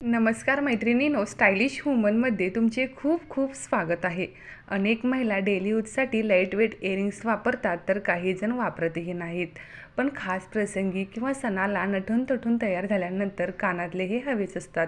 नमस्कार मैत्रिणीनो स्टायलिश वुमनमध्ये तुमचे खूप खूप स्वागत आहे. अनेक महिला डेली यूजसाठी लाइट वेट इयरिंग्स वापरतात तर काही जण वापरतही नाहीत. पण खास प्रसंगी किंवा सणाला नटून तटून तयार झाल्यानंतर कानातले हे हवेच असतात.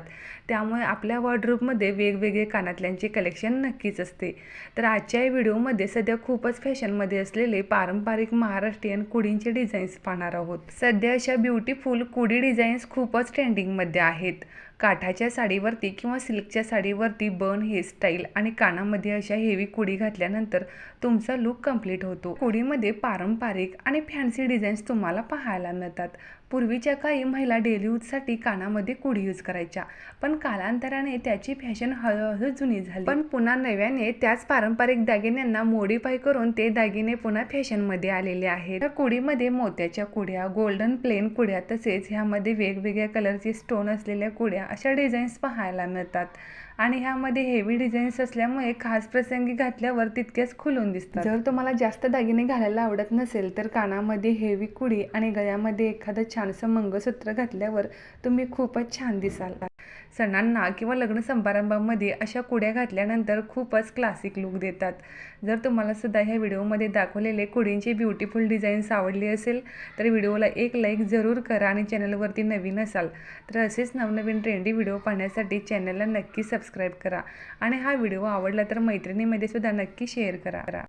त्यामुळे आपल्या वॉर्डरूपमध्ये वेगवेगळे कानातल्यांचे कलेक्शन नक्कीच असते. तर आजच्या या व्हिडिओमध्ये सध्या खूपच फॅशनमध्ये असलेले पारंपरिक महाराष्ट्रीयन कुडींचे डिझाईन्स पाहणार आहोत. सध्या अशा ब्युटिफुल कुडी डिझाईन्स खूपच ट्रेंडिंगमध्ये आहेत. काठाच्या साडीवरती किंवा सिल्कच्या साडीवरती बन हेअरस्टाईल आणि कानामध्ये अशा हेवी कुडी घातल्यानंतर तुमचा लुक कंप्लीट होतो. कुडीमध्ये पारंपरिक आणि फॅन्सी डिझाईन्स तुम्हाला पाहायला मिळतात. पूर्वीच्या काही महिला डेली यूजसाठी कानामध्ये कुडी यूज करायच्या पण कालांतराने त्याची फॅशन हळूहळू जुनी झाली. पण पुन्हा नव्याने त्याच पारंपरिक दागिन्यांना मोडीफाय करून ते दागिने पुन्हा फॅशनमध्ये आलेले आहेत. या कुडीमध्ये मोत्याच्या कुड्या गोल्डन प्लेन कुड्या तसेच ह्यामध्ये वेगवेगळ्या कलरचे स्टोन असलेल्या कुड्या अशा डिझाईन्स पाहायला मिळतात. आणि ह्यामध्ये हेवी डिझाईन्स असल्यामुळे खास प्रसंगी घातल्यावर तितक्याच खुलून दिसतात. जर तुम्हाला जास्त दागिने घालायला आवडत नसेल तर कानामध्ये हेवी कुडी आणि गळ्यामध्ये एखादं छानसं मंगळसूत्र घातल्यावर तुम्ही खूपच छान दिसाल. सणांना किंवा लग्न समारंभामध्ये अशा कुड्या घातल्यानंतर खूपच क्लासिक लुक देतात. जर तुम्हाला सुद्धा ह्या व्हिडिओमध्ये दाखवलेले कुडींचे ब्युटिफुल डिझाईन्स आवडली असेल तर व्हिडिओला एक लाईक जरूर करा आणि चॅनलवरती नवीन असाल तर असेच नवनवीन ट्रेंडी व्हिडिओ पाहण्यासाठी चॅनलला नक्की सबस्क्राईब करा. आणि हा व्हिडिओ आवडला तर मैत्रिणीमध्ये सुद्धा नक्की शेअर करा.